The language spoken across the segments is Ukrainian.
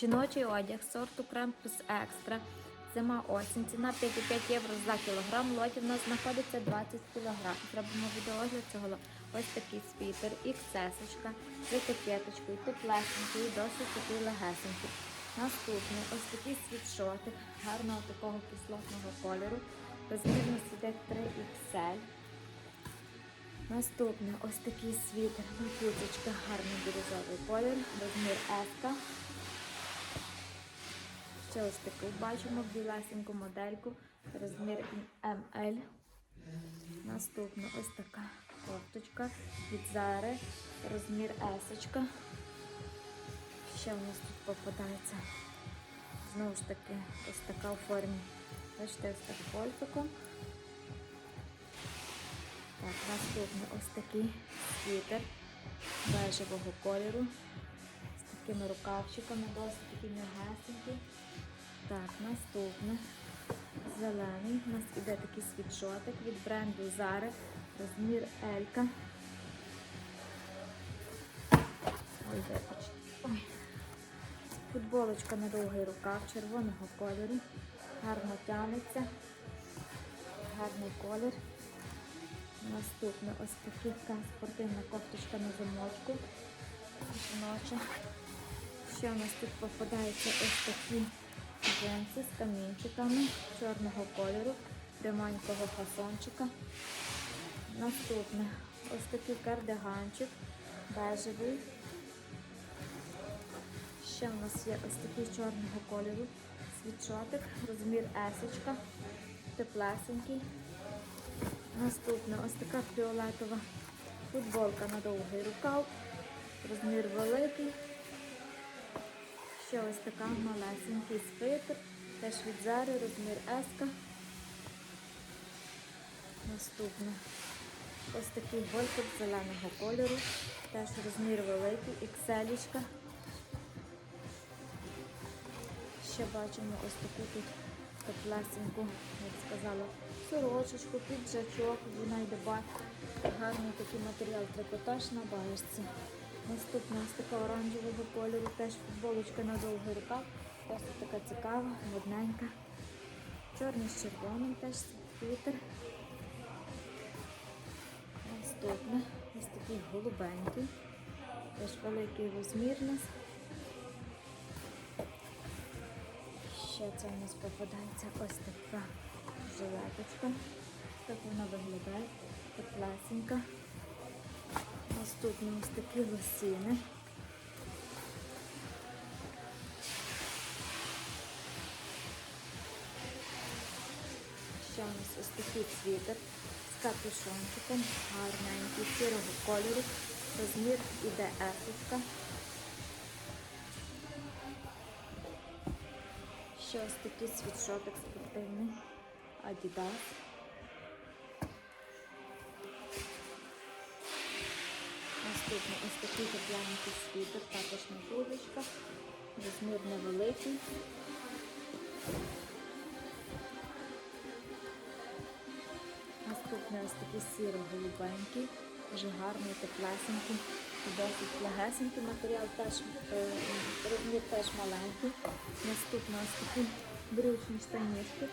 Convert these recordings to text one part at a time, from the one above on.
Жіночий одяг сорту крем плюс екстра. Зима осінь. Ціна 5,5 євро за кілограм. Лотів у нас знаходиться 20 кілограм. Зробимо відеогляд цього. лоту. Ось такий світер, XS з етикеточкою, теплесенький, досить такий легесенький. Наступний ось такий світшотик гарного такого кислотного кольору. Розмір у 3XL. Наступний ось такий світер, куточка, гарний бірюзовий колір, розмір S. Ще ось такий бачимо білесеньку модельку, розмір ML. Наступна ось така кофточка від Зари, розмір S. Ще у нас тут попадається знову ж таки ось така у формі. Бачите, ось так польтиком. Так, наступний ось такий світер бежевого кольору з такими рукавчиками, досить такий м'ягесенький. Так, наступне зелений. У нас іде такий світшотик від бренду Zara, розмір Елька. Ой, вибачте. Футболочка на довгий рукав червоного кольору. Гарно тянеться. Гарний колір. Наступне ось така спортивна кофточка на замочку. Жіноча. Ще у нас тут попадаються ось такі джинси з камінчиками чорного кольору, пряманького фасончика. Наступне ось такий кардиганчик бежевий. Ще у нас є ось такий чорного кольору світшотик, розмір есочка, теплесенький. Наступне ось така фіолетова футболка на довгий рукав, розмір великий. Ще ось така малесенький свитер, теж від Зари, розмір S. Наступне ось такий гольфик зеленого кольору, теж розмір великий, XL. Ще бачимо ось таку тут теплесеньку, як сказала, сорочечку, піджачок, вона йде гарний такий матеріал трикотаж на баєшці. Наступна ось така оранжевого кольору, теж футболочка на довгий рукав, теж така цікава, модненька. Чорний з червоним теж світер. Наступне ось такий голубенький, теж великий розмір нас. Ще це у нас попадається ось така жилеточка. Так вона виглядає, теплесенька. Наступні ось такі лосіни. Ще у нас ось такий світер з капюшончиком, гарненький, сірого кольору. Розмір іде есочка. Ще ось такий світшотик спортивний Adidas. Наступний ось такий тепленький світер, також на курочках. Розмір невеликий. Наступний ось такий сіро-голубенький, дуже гарний, теплесенький, досить легесенький матеріал, теж, е, розмір теж маленький. Наступний ось такі брючні штанішки,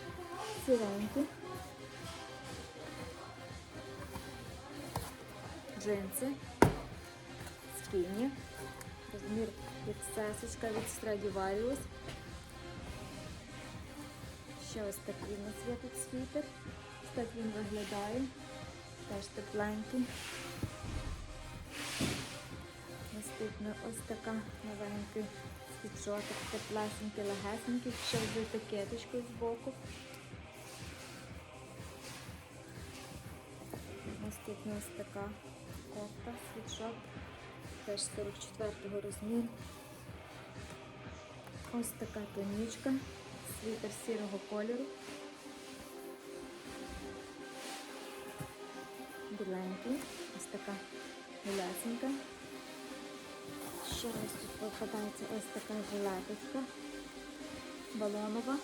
сіренькі. Джинси, скіні, розмір XS від Stradivarius. Ще ось такий у нас є тут світер. Ось так він виглядає. Теж тепленький. Наступна ось така новенький світшотик, теплесенький, легесенький, ще з етикеточкою збоку. Наступна ось така кофта, світшот, теж 44-го розміру. Ось така тонічка, світер сірого кольору. Біленький, ось така білясенька. Ще ось тут попадається ось така жилеточка балонова.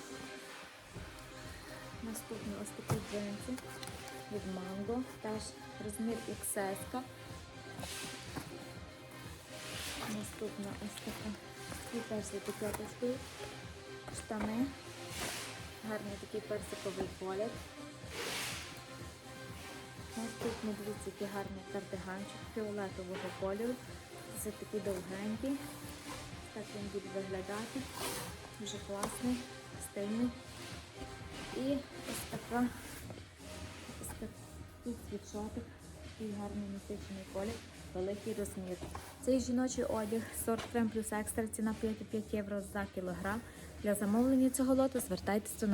Наступні ось такі джинси від Mango, теж розмір XS. Наступна ось така теж з етикеточкою. Штани. Гарний такий персиковий колір. Наступний, дивіться, який гарний кардиганчик фіолетового кольору. Це такий довгенький. Так він буде виглядати. Дуже класний, стильний. І ось така ось такий світшотик, такий гарний насичений колір, великий розмір. Цей жіночий одяг сорт крем плюс екстра, ціна 5,5 євро за кілограм. Для замовлення цього лоту звертайтеся до нас.